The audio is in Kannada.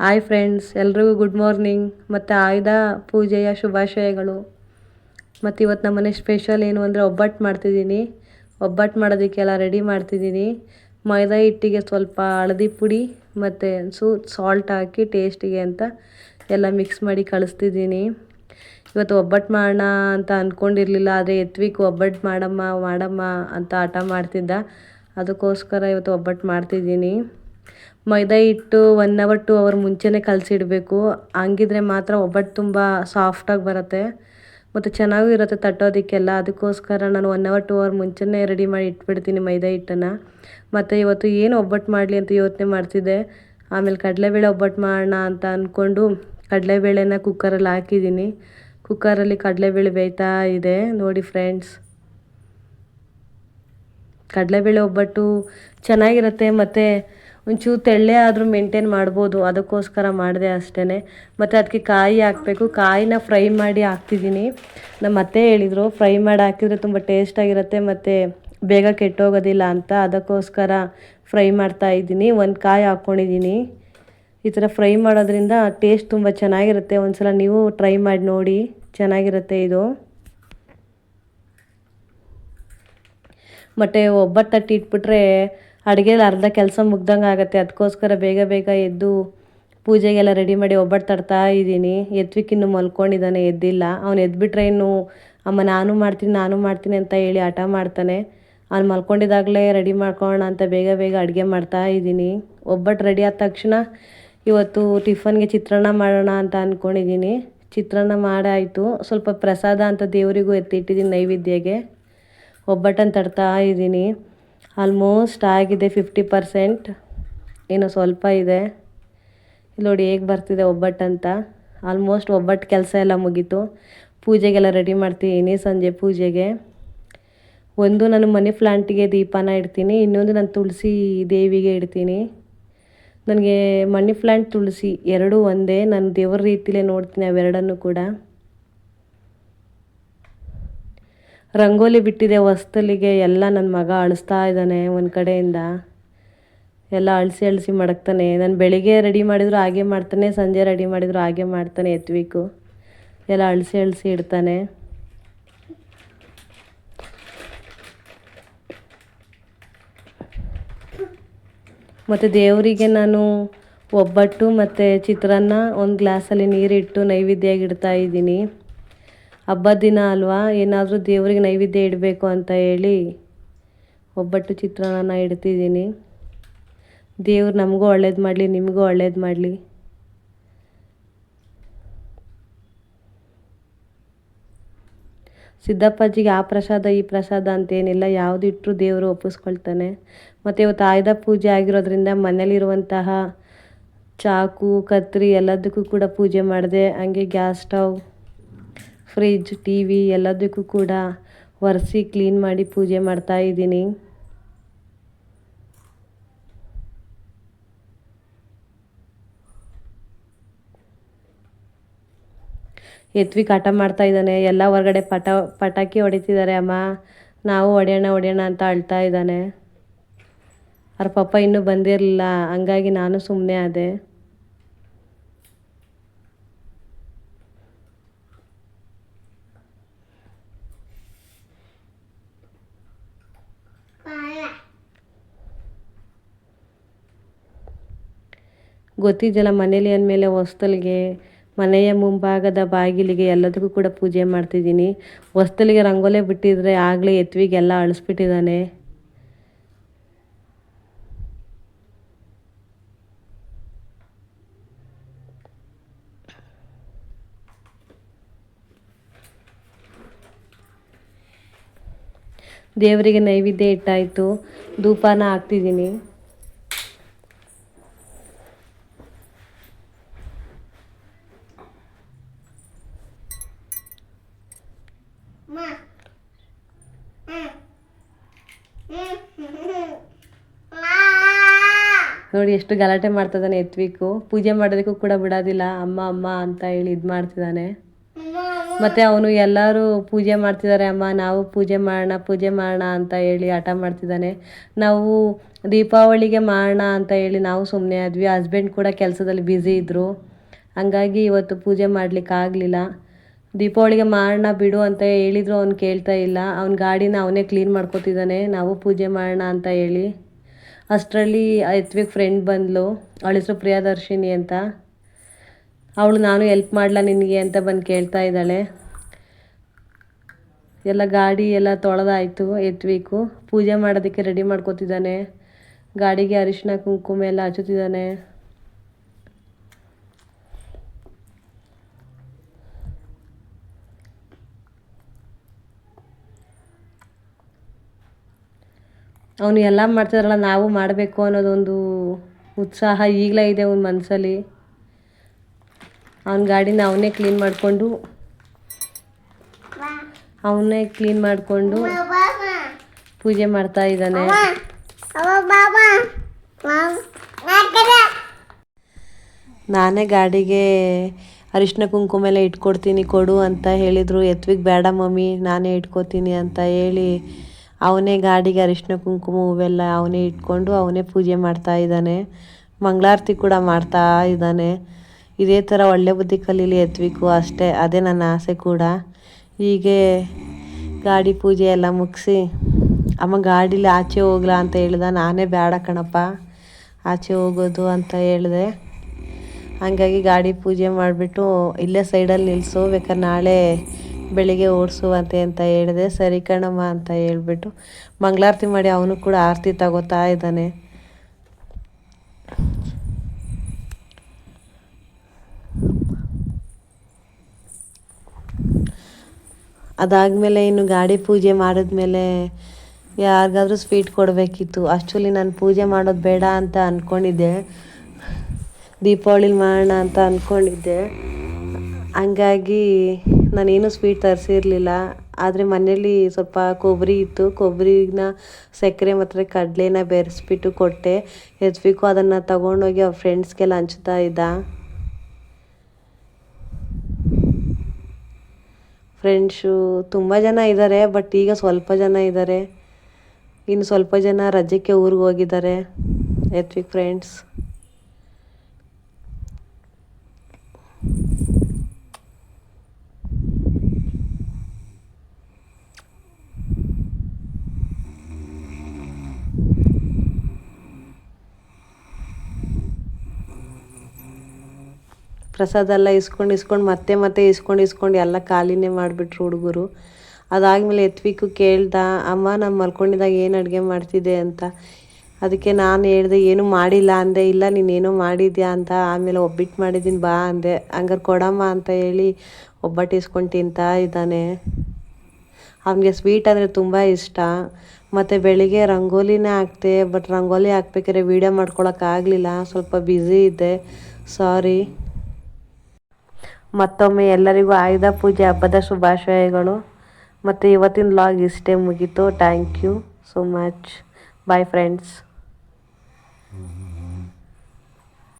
ಹಾಯ್ ಫ್ರೆಂಡ್ಸ್, ಎಲ್ರಿಗೂ ಗುಡ್ ಮಾರ್ನಿಂಗ್. ಮತ್ತು ಆಯುಧ ಪೂಜೆಯ ಶುಭಾಶಯಗಳು. ಮತ್ತು ಇವತ್ತು ನಮ್ಮ ಮನೆ ಸ್ಪೆಷಲ್ ಏನು ಅಂದರೆ ಒಬ್ಬಟ್ಟು ಮಾಡ್ತಿದ್ದೀನಿ. ಒಬ್ಬಟ್ಟು ಮಾಡೋದಕ್ಕೆಲ್ಲ ರೆಡಿ ಮಾಡ್ತಿದ್ದೀನಿ. ಮೈದಾ ಹಿಟ್ಟಿಗೆ ಸ್ವಲ್ಪ ಹಳದಿ ಪುಡಿ, ಮತ್ತು ಸೂ ಸಾಲ್ಟ್ ಹಾಕಿ ಟೇಸ್ಟಿಗೆ ಅಂತ ಎಲ್ಲ ಮಿಕ್ಸ್ ಮಾಡಿ ಕಳಿಸ್ತಿದ್ದೀನಿ. ಇವತ್ತು ಒಬ್ಬಟ್ಟು ಮಾಡೋಣ ಅಂತ ಅಂದ್ಕೊಂಡಿರಲಿಲ್ಲ ಆದರೆ ಎತ್ವಿಕ್ ಒಬ್ಬಟ್ಟು ಮಾಡಮ್ಮ ಮಾಡಮ್ಮ ಅಂತ ಹಠ ಮಾಡ್ತಿದ್ದ. ಅದಕ್ಕೋಸ್ಕರ ಇವತ್ತು ಒಬ್ಬಟ್ಟು ಮಾಡ್ತಿದ್ದೀನಿ. ಮೈದಾ ಹಿಟ್ಟು ಒನ್ ಅವರ್ ಟು ಅವರ್ ಮುಂಚೆನೇ ಕಲಸಿಡಬೇಕು. ಹಂಗಿದ್ರೆ ಮಾತ್ರ ಒಬ್ಬಟ್ಟು ತುಂಬ ಸಾಫ್ಟಾಗಿ ಬರುತ್ತೆ. ಮತ್ತು ಚೆನ್ನಾಗೂ ಇರುತ್ತೆ ತಟ್ಟೋದಕ್ಕೆಲ್ಲ. ಅದಕ್ಕೋಸ್ಕರ ನಾನು ಒನ್ ಅವರ್ ಟು ಅವರ್ ಮುಂಚೆನೇ ರೆಡಿ ಮಾಡಿ ಇಟ್ಬಿಡ್ತೀನಿ ಮೈದಾ ಹಿಟ್ಟನ್ನು. ಮತ್ತು ಇವತ್ತು ಏನು ಒಬ್ಬಟ್ಟು ಮಾಡಲಿ ಅಂತ ಯೋಚನೆ ಮಾಡ್ತಿದ್ದೆ. ಆಮೇಲೆ ಕಡಲೆಬೇಳೆ ಒಬ್ಬಟ್ಟು ಮಾಡೋಣ ಅಂತ ಅಂದ್ಕೊಂಡು ಕಡಲೆಬೇಳೆನ ಕುಕ್ಕರಲ್ಲಿ ಹಾಕಿದ್ದೀನಿ. ಕುಕ್ಕರಲ್ಲಿ ಕಡಲೆಬೇಳೆ ಬೇಯ್ತಾ ಇದೆ. ನೋಡಿ ಫ್ರೆಂಡ್ಸ್ ಕಡಲೆಬೇಳೆ ಒಬ್ಬಟ್ಟು ಚೆನ್ನಾಗಿರುತ್ತೆ. ಮತ್ತು ಒಂಚೂರು ತೆಳ್ಳೆ ಆದರೂ ಮೇಂಟೈನ್ ಮಾಡ್ಬೋದು. ಅದಕ್ಕೋಸ್ಕರ ಮಾಡಿದೆ ಅಷ್ಟೇ ಮತ್ತು ಅದಕ್ಕೆ ಕಾಯಿ ಹಾಕಬೇಕು. ಕಾಯಿನ ಫ್ರೈ ಮಾಡಿ ಹಾಕ್ತಿದ್ದೀನಿ. ನಮ್ಮ ಅತ್ತೆ ಹೇಳಿದರು, ಫ್ರೈ ಮಾಡಿ ಹಾಕಿದರೆ ತುಂಬ ಟೇಸ್ಟಾಗಿರುತ್ತೆ ಮತ್ತು ಬೇಗ ಕೆಟ್ಟೋಗೋದಿಲ್ಲ ಅಂತ. ಅದಕ್ಕೋಸ್ಕರ ಫ್ರೈ ಮಾಡ್ತಾ ಇದ್ದೀನಿ. ಒಂದು ಕಾಯಿ ಹಾಕ್ಕೊಂಡಿದ್ದೀನಿ ಈ ಥರ ಫ್ರೈ ಮಾಡೋದ್ರಿಂದ ಟೇಸ್ಟ್ ತುಂಬ ಚೆನ್ನಾಗಿರುತ್ತೆ. ಒಂದು ಸಲ ನೀವು ಟ್ರೈ ಮಾಡಿ ನೋಡಿ. ಚೆನ್ನಾಗಿರುತ್ತೆ ಇದು. ಮತ್ತು ಒಬ್ಬಟ್ಟು ಇಟ್ಬಿಟ್ರೆ ಅಡುಗೆಲಿ ಅರ್ಧ ಕೆಲಸ ಮುಗ್ದಂಗೆ ಆಗುತ್ತೆ. ಅದಕ್ಕೋಸ್ಕರ ಬೇಗ ಬೇಗ ಎದ್ದು ಪೂಜೆಗೆಲ್ಲ ರೆಡಿ ಮಾಡಿ ಒಬ್ಬಟ್ಟು ತಡ್ತಾ ಇದ್ದೀನಿ. ಎದ್ವಿಕ್ ಇನ್ನು ಮಲ್ಕೊಂಡಿದ್ದಾನೆ, ಎದ್ದಿಲ್ಲ. ಅವ್ನು ಎದ್ಬಿಟ್ರೆ ಇನ್ನು, ಅಮ್ಮ, ನಾನು ಮಾಡ್ತೀನಿ ನಾನು ಮಾಡ್ತೀನಿ ಅಂತ ಹೇಳಿ ಹಠ ಮಾಡ್ತಾನೆ. ಅವ್ನು ಮಲ್ಕೊಂಡಿದ್ದಾಗಲೇ ರೆಡಿ ಮಾಡ್ಕೊಳ್ಳೋಣ ಅಂತ ಬೇಗ ಬೇಗ ಅಡುಗೆ ಮಾಡ್ತಾ ಇದ್ದೀನಿ. ಒಬ್ಬಟ್ಟು ರೆಡಿ ಆದ ತಕ್ಷಣ ಇವತ್ತು ಟಿಫನ್ಗೆ ಚಿತ್ರಾನ್ನ ಮಾಡೋಣ ಅಂತ ಅಂದ್ಕೊಂಡಿದ್ದೀನಿ ಚಿತ್ರಾನ್ನ ಮಾಡಾಯಿತು. ಸ್ವಲ್ಪ ಪ್ರಸಾದ ಅಂತ ದೇವರಿಗೂ ಎತ್ತಿಟ್ಟಿದ್ದೀನಿ ನೈವೇದ್ಯಗೆ. ಒಬ್ಬಟ್ಟನ್ನು ತಡ್ತಾ ಇದ್ದೀನಿ. ಆಲ್ಮೋಸ್ಟ್ ಆಗಿದೆ ಫಿಫ್ಟಿ ಪರ್ಸೆಂಟ್ ಇನ್ನು ಸ್ವಲ್ಪ ಇದೆ. ನೋಡಿ ಹೇಗೆ ಬರ್ತಿದೆ ಒಬ್ಬಟ್ಟು ಅಂತ. ಆಲ್ಮೋಸ್ಟ್ ಒಬ್ಬಟ್ಟು ಕೆಲಸ ಎಲ್ಲ ಮುಗೀತು. ಪೂಜೆಗೆಲ್ಲ ರೆಡಿ ಮಾಡ್ತೀನಿ ಸಂಜೆ ಪೂಜೆಗೆ. ಒಂದು ನಾನು ಮನಿ ಪ್ಲಾಂಟಿಗೆ ದೀಪನ ಇಡ್ತೀನಿ, ಇನ್ನೊಂದು ನಾನು ತುಳಸಿ ದೇವಿಗೆ ಇಡ್ತೀನಿ. ನನಗೆ ಮನಿ ಪ್ಲಾಂಟ್ ತುಳಸಿ ಎರಡೂ ಒಂದೇ. ನಾನು ದೇವರ ರೀತಿಲೇ ನೋಡ್ತೀನಿ ಅವೆರಡನ್ನು ಕೂಡ. ರಂಗೋಲಿ ಬಿಟ್ಟಿದೆ ಹೊಸ್ತಲಿಗೆ, ಎಲ್ಲ ನನ್ನ ಮಗ ಅಳಿಸ್ತಾ ಇದ್ದಾನೆ ಒಂದು ಕಡೆಯಿಂದ. ಎಲ್ಲ ಅಳಿಸಿ ಅಳಿಸಿ ಮಡಗ್ತಾನೆ. ನಾನು ಬೆಳಿಗ್ಗೆ ರೆಡಿ ಮಾಡಿದ್ರು ಹಾಗೆ ಮಾಡ್ತಾನೆ, ಸಂಜೆ ರೆಡಿ ಮಾಡಿದ್ರು ಹಾಗೆ ಮಾಡ್ತಾನೆ ಎತ್ವೀಕು. ಎಲ್ಲ ಅಳಿಸಿ ಅಳಿಸಿ ಇಡ್ತಾನೆ. ಮತ್ತು ದೇವರಿಗೆ ನಾನು ಒಬ್ಬಟ್ಟು ಮತ್ತು ಚಿತ್ರಾನ್ನ ಒಂದು ಗ್ಲಾಸಲ್ಲಿ ನೀರಿಟ್ಟು ನೈವೇದ್ಯ ಇಡ್ತಾ ಇದ್ದೀನಿ. ಹಬ್ಬದ ದಿನ ಅಲ್ವಾ? ಏನಾದರೂ ದೇವರಿಗೆ ನೈವೇದ್ಯ ಇಡಬೇಕು ಅಂತ ಹೇಳಿ ಒಬ್ಬಟ್ಟು ಚಿತ್ರಾನ್ನ ಇಡ್ತಿದ್ದೀನಿ. ದೇವ್ರು ನಮಗೂ ಒಳ್ಳೇದು ಮಾಡಲಿ, ನಿಮಗೂ ಒಳ್ಳೇದು ಮಾಡಲಿ. ಸಿದ್ದಪ್ಪಾಜಿಗೆ ಆ ಪ್ರಸಾದ, ಈ ಪ್ರಸಾದ ಅಂತೇನಿಲ್ಲ. ಯಾವುದು ಇಟ್ಟರು ದೇವರು ಒಪ್ಪಿಸ್ಕೊಳ್ತಾನೆ. ಮತ್ತು ಇವತ್ತು ಆಯುಧ ಪೂಜೆ ಆಗಿರೋದ್ರಿಂದ ಮನೇಲಿರುವಂತಹ ಚಾಕು, ಕತ್ರಿ ಎಲ್ಲದಕ್ಕೂ ಕೂಡ ಪೂಜೆ ಮಾಡಿದೆ. ಹಂಗೆ gas stove fridge T V ಎಲ್ಲದಕ್ಕೂ ಕೂಡ ಒರೆಸಿ ಕ್ಲೀನ್ ಮಾಡಿ ಪೂಜೆ ಮಾಡ್ತಾ ಇದ್ದೀನಿ. ಎತ್ವಿ ಕಾಟ ಮಾಡ್ತಾ ಇದ್ದಾನೆ. ಎಲ್ಲ ಹೊರಗಡೆ ಪಟ, ಪಟಾಕಿ ಹೊಡಿತಿದ್ದಾರೆ ಅಮ್ಮ. ನಾವು ಹೊಡೆಯೋಣ ಹೊಡೆಯೋಣ ಅಂತ ಅಳ್ತಾ ಇದ್ದಾನೆ. ಅವ್ರ ಪಪ್ಪ ಇನ್ನೂ ಬಂದಿರಲಿಲ್ಲ. ಹಂಗಾಗಿ ನಾನು ಸುಮ್ಮನೆ ಆದೆ. ಗೊತ್ತಿದ್ದಲ್ಲ. ಮನೇಲಿ ಅಂದಮೇಲೆ ಹೊಸ್ತಲಿಗೆ, ಮನೆಯ ಮುಂಭಾಗದ ಬಾಗಿಲಿಗೆ ಎಲ್ಲದಕ್ಕೂ ಕೂಡ ಪೂಜೆ ಮಾಡ್ತಿದ್ದೀನಿ. ಹೊಸ್ತಲಿಗೆ ರಂಗೋಲೆ ಬಿಟ್ಟಿದ್ರೆ ಆಗಲೇ ಎತ್ವಿಗೆಲ್ಲ ಅಳಿಸ್ಬಿಟ್ಟಿದ್ದಾನೆ. ದೇವರಿಗೆ ನೈವೇದ್ಯ ಇಟ್ಟಾಯಿತು. ಧೂಪನ ಹಾಕ್ತಿದ್ದೀನಿ. ನೋಡಿ ಎಷ್ಟು ಗಲಾಟೆ ಮಾಡ್ತಿದ್ದಾನೆ ಎತ್ವಿಕು ಪೂಜೆ ಮಾಡೋದಕ್ಕೂ ಕೂಡ ಬಿಡೋದಿಲ್ಲ. ಅಮ್ಮ ಅಮ್ಮ ಅಂತ ಹೇಳಿ ಇದು ಮಾಡ್ತಿದ್ದಾನೆ. ಮತ್ತು ಅವನು ಎಲ್ಲರೂ ಪೂಜೆ ಮಾಡ್ತಿದ್ದಾರೆ, ಅಮ್ಮ, ನಾವು ಪೂಜೆ ಮಾಡೋಣ ಪೂಜೆ ಮಾಡೋಣ ಅಂತ ಹೇಳಿ ಹಠ ಮಾಡ್ತಿದ್ದಾನೆ. ನಾವು ದೀಪಾವಳಿಗೆ ಮಾಡೋಣ ಅಂತ ಹೇಳಿ ನಾವು ಸುಮ್ಮನೆ ಆದ್ವಿ. ಹಸ್ಬೆಂಡ್ ಕೂಡ ಕೆಲಸದಲ್ಲಿ ಬ್ಯುಸಿ ಇದ್ದರು ಹಂಗಾಗಿ ಇವತ್ತು ಪೂಜೆ ಮಾಡ್ಲಿಕ್ಕೆ ಆಗಲಿಲ್ಲ. ದೀಪಾವಳಿಗೆ ಮಾಡೋಣ ಬಿಡು ಅಂತ ಹೇಳಿದ್ರು, ಅವ್ನು ಕೇಳ್ತಾ ಇಲ್ಲ. ಅವ್ನ ಗಾಡಿನ ಅವನೇ ಕ್ಲೀನ್ ಮಾಡ್ಕೊತಿದ್ದಾನೆ. ನಾವು ಪೂಜೆ ಮಾಡೋಣ ಅಂತ ಹೇಳಿ ಅಷ್ಟರಲ್ಲಿ ಎತ್ವಿಗೆ ಫ್ರೆಂಡ್ ಬಂದಳು ಅವಳ ಹೆಸರು ಪ್ರಿಯದರ್ಶಿನಿ ಅಂತ. ಅವಳು, ನಾನು ಎಲ್ಪ್ ಮಾಡಲ ನಿನಗೆ? ಅಂತ ಬಂದು ಕೇಳ್ತಾ ಇದ್ದಾಳೆ. ಎಲ್ಲ ಗಾಡಿ ಎಲ್ಲ ತೊಳೆದಾಯಿತು ಎತ್ವಿಕು ಪೂಜೆ ಮಾಡೋದಕ್ಕೆ ರೆಡಿ ಮಾಡ್ಕೋತಿದ್ದಾನೆ. ಗಾಡಿಗೆ ಅರಿಶಿನ ಕುಂಕುಮ ಎಲ್ಲ ಹಚ್ಚುತ್ತಿದ್ದಾನೆ. ಅವನು ಎಲ್ಲ ಮಾಡ್ತಿದ್ರಲ್ಲ, ನಾವು ಮಾಡಬೇಕು ಅನ್ನೋದೊಂದು ಉತ್ಸಾಹ ಈಗಲೇ ಇದೆ ಅವನ ಮನಸ್ಸಲ್ಲಿ ಅವನ ಗಾಡಿನ ಅವನೇ ಕ್ಲೀನ್ ಮಾಡಿಕೊಂಡು, ಅವನೇ ಕ್ಲೀನ್ ಮಾಡಿಕೊಂಡು ಪೂಜೆ ಮಾಡ್ತಾ ಇದ್ದಾನೆ. ನಾನೇ ಗಾಡಿಗೆ ಅರಿಶಿನ ಕುಂಕುಮ ಎಲ್ಲ ಇಟ್ಕೊಡ್ತೀನಿ, ಕೊಡು ಅಂತ ಹೇಳಿದರು. ಎತ್ವಿಗೆ ಬೇಡ ಮಮ್ಮಿ, ನಾನೇ ಇಟ್ಕೋತೀನಿ ಅಂತ ಹೇಳಿ ಅವನೇ ಗಾಡಿಗೆ ಅರಿಶಿನ ಕುಂಕುಮ ಹೂವೆಲ್ಲ ಅವನೇ ಇಟ್ಕೊಂಡು ಅವನೇ ಪೂಜೆ ಮಾಡ್ತಾ ಇದ್ದಾನೆ. ಮಂಗಳಾರತಿ ಕೂಡ ಮಾಡ್ತಾ ಇದ್ದಾನೆ. ಇದೇ ಥರ ಒಳ್ಳೆ ಬುದ್ಧಿ ಕಲೀಲಿ ಎತ್ವಿಕು ಅಷ್ಟೇ, ಅದೇ ನನ್ನ ಆಸೆ ಕೂಡ. ಹೀಗೆ ಗಾಡಿ ಪೂಜೆ ಎಲ್ಲ ಮುಗಿಸಿ, ಅಮ್ಮ ಗಾಡೀಲಿ ಆಚೆ ಹೋಗ್ಲಾ ಅಂತ ಹೇಳ್ದ, ನಾನೇ ಬೇಡ ಕಣಪ್ಪ, ಆಚೆ ಹೋಗೋದು ಅಂತ ಹೇಳಿದೆ. ಹಾಗಾಗಿ ಗಾಡಿ ಪೂಜೆ ಮಾಡಿಬಿಟ್ಟು ಇಲ್ಲೇ ಸೈಡಲ್ಲಿ ನಿಲ್ಲಿಸು ಬೇಕಾದ್ರೆ ನಾಳೆ ಬೆಳಿಗ್ಗೆ ಓಡಿಸುವಂತೆ ಅಂತ ಹೇಳಿದೆ. ಸರಿ ಕಣಮ್ಮ ಅಂತ ಹೇಳ್ಬಿಟ್ಟು ಮಂಗಳಾರತಿ ಮಾಡಿ ಅವನು ಕೂಡ ಆರತಿ ತಗೋತಾ ಇದ್ದಾನೆ. ಅದಾದಮೇಲೆ ಇನ್ನು ಗಾಡಿ ಪೂಜೆ ಮಾಡಿದ್ಮೇಲೆ ಯಾರಿಗಾದ್ರೂ ಸ್ವೀಟ್ ಕೊಡಬೇಕಿತ್ತು. ಆ್ಯಕ್ಚುಲಿ ನಾನು ಪೂಜೆ ಮಾಡೋದು ಬೇಡ ಅಂತ ಅಂದ್ಕೊಂಡಿದ್ದೆ ದೀಪಾವಳಿಲಿ ಮಾಡೋಣ ಅಂತ ಅಂದ್ಕೊಂಡಿದ್ದೆ ಹಂಗಾಗಿ ನಾನೇನು ಸ್ವೀಟ್ ತರಿಸಿರಲಿಲ್ಲ. ಆದರೆ ಮನೇಲಿ ಸ್ವಲ್ಪ ಕೊಬ್ಬರಿ ಇತ್ತು. ಕೊಬ್ಬರಿನ ಸಕ್ಕರೆ ಮತ್ತು ಕಡಲೆನ ಬೆರೆಸ್ಬಿಟ್ಟು ಕೊಟ್ಟೆ. ಎತ್ವಿಕು ಅದನ್ನು ತಗೊಂಡೋಗಿ ಅವ್ರ ಫ್ರೆಂಡ್ಸ್ಗೆಲ್ಲ ಹಂಚ್ತಾ ಇದ್ದ. ಫ್ರೆಂಡ್ಸು ತುಂಬ ಜನ ಇದ್ದಾರೆ ಬಟ್ ಈಗ ಸ್ವಲ್ಪ ಜನ ಇದ್ದಾರೆ ಇನ್ನು ಸ್ವಲ್ಪ ಜನ ರಜಕ್ಕೆ ಊರಿಗೆ ಹೋಗಿದ್ದಾರೆ. ಎತ್ವಿಕ್ ಫ್ರೆಂಡ್ಸ್ ಪ್ರಸಾದ ಎಲ್ಲ ಇಸ್ಕೊಂಡು ಇಸ್ಕೊಂಡು ಮತ್ತೆ ಮತ್ತೆ ಇಸ್ಕೊಂಡು ಇಸ್ಕೊಂಡು ಎಲ್ಲ ಖಾಲಿನೇ ಮಾಡಿಬಿಟ್ರು ಹುಡುಗರು. ಅದಾದಮೇಲೆ ಎತ್ವಿಕು ಕೇಳ್ದ, ಅಮ್ಮ, ನಾನು ಮಲ್ಕೊಂಡಿದ್ದಾಗ ಏನು ಅಡುಗೆ ಮಾಡ್ತಿದ್ದೆ? ಅಂತ. ಅದಕ್ಕೆ ನಾನು ಹೇಳಿದೆ, ಏನು ಮಾಡಿಲ್ಲ ಅಂದೆ. ಇಲ್ಲ ನೀನೇನೋ ಮಾಡಿದ್ಯಾ? ಅಂತ. ಆಮೇಲೆ ಒಬ್ಬಿಟ್ಟು ಮಾಡಿದ್ದೀನಿ ಬಾ ಅಂದೆ. ಹಂಗಾರೆ ಕೊಡಮ್ಮ ಅಂತ ಹೇಳಿ ಒಬ್ಬಟ್ಟು ಇಸ್ಕೊಂಡು ತಿಂತಾ ಇದ್ದಾನೆ. ಅವನಿಗೆ ಸ್ವೀಟ್ ಅಂದರೆ ತುಂಬ ಇಷ್ಟ. ಮತ್ತು ಬೆಳಿಗ್ಗೆ ರಂಗೋಲಿನೇ ಹಾಕ್ತೆ, ಬಟ್ ರಂಗೋಲಿ ಹಾಕ್ಬೇಕಾದ್ರೆ ವೀಡಿಯೋ ಮಾಡ್ಕೊಳಕ್ಕಾಗಲಿಲ್ಲ ಸ್ವಲ್ಪ ಬ್ಯುಸಿ ಇದ್ದೆ. ಸಾರಿ. ಮತ್ತೊಮ್ಮೆ ಎಲ್ಲರಿಗೂ ಆಯುಧ ಪೂಜೆ, ಹಬ್ಬದ ಶುಭಾಶಯಗಳು. ಮತ್ತು ಇವತ್ತಿನ ಲಾಗ್ ಇಷ್ಟೇ ಮುಗೀತು. Thank you so much bye friends